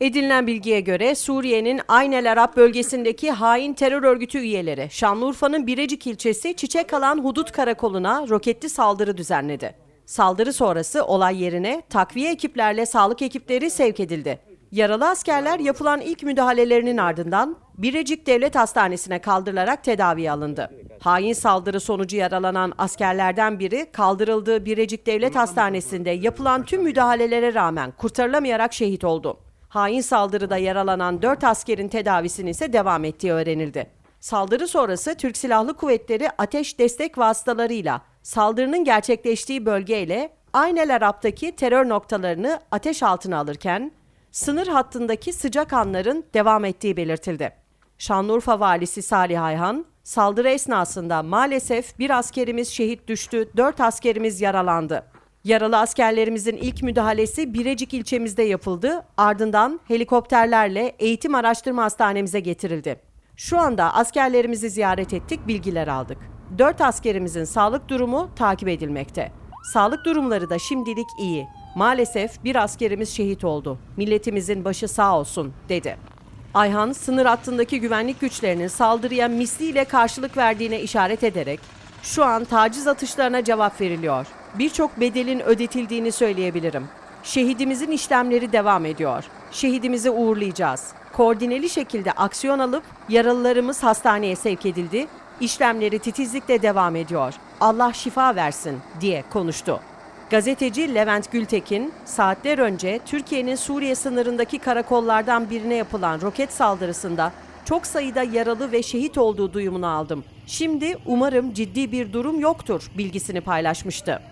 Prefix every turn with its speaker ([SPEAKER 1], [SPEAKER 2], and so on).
[SPEAKER 1] Edinilen bilgiye göre Suriye'nin Ayn el Arab bölgesindeki hain terör örgütü üyeleri Şanlıurfa'nın Birecik ilçesi Çiçekalan Hudut Karakolu'na roketli saldırı düzenledi. Saldırı sonrası olay yerine takviye ekiplerle sağlık ekipleri sevk edildi. Yaralı askerler yapılan ilk müdahalelerinin ardından Birecik Devlet Hastanesi'ne kaldırılarak tedaviye alındı. Hain saldırı sonucu yaralanan askerlerden biri kaldırıldığı Birecik Devlet Hastanesi'nde yapılan tüm müdahalelere rağmen kurtarılamayarak şehit oldu. Hain saldırıda yaralanan 4 askerin tedavisinin ise devam ettiği öğrenildi. Saldırı sonrası Türk Silahlı Kuvvetleri ateş destek vasıtalarıyla saldırının gerçekleştiği bölgeyle Aynel Arap'taki terör noktalarını ateş altına alırken sınır hattındaki sıcak anların devam ettiği belirtildi. Şanlıurfa Valisi Salih Ayhan, saldırı esnasında maalesef bir askerimiz şehit düştü, 4 askerimiz yaralandı. Yaralı askerlerimizin ilk müdahalesi Birecik ilçemizde yapıldı. Ardından helikopterlerle eğitim araştırma hastanemize getirildi. Şu anda askerlerimizi ziyaret ettik, bilgiler aldık. Dört askerimizin sağlık durumu takip edilmekte. Sağlık durumları da şimdilik iyi. Maalesef bir askerimiz şehit oldu. Milletimizin başı sağ olsun, dedi. Ayhan, sınır hattındaki güvenlik güçlerinin saldırıya misliyle karşılık verdiğine işaret ederek, şu an taciz atışlarına cevap veriliyor. Birçok bedelin ödetildiğini söyleyebilirim. Şehidimizin işlemleri devam ediyor. Şehidimizi uğurlayacağız. Koordineli şekilde aksiyon alıp yaralılarımız hastaneye sevk edildi. İşlemleri titizlikle devam ediyor. Allah şifa versin diye konuştu. Gazeteci Levent Gültekin, saatler önce Türkiye'nin Suriye sınırındaki karakollardan birine yapılan roket saldırısında çok sayıda yaralı ve şehit olduğu duyumunu aldım. Şimdi umarım ciddi bir durum yoktur bilgisini paylaşmıştı.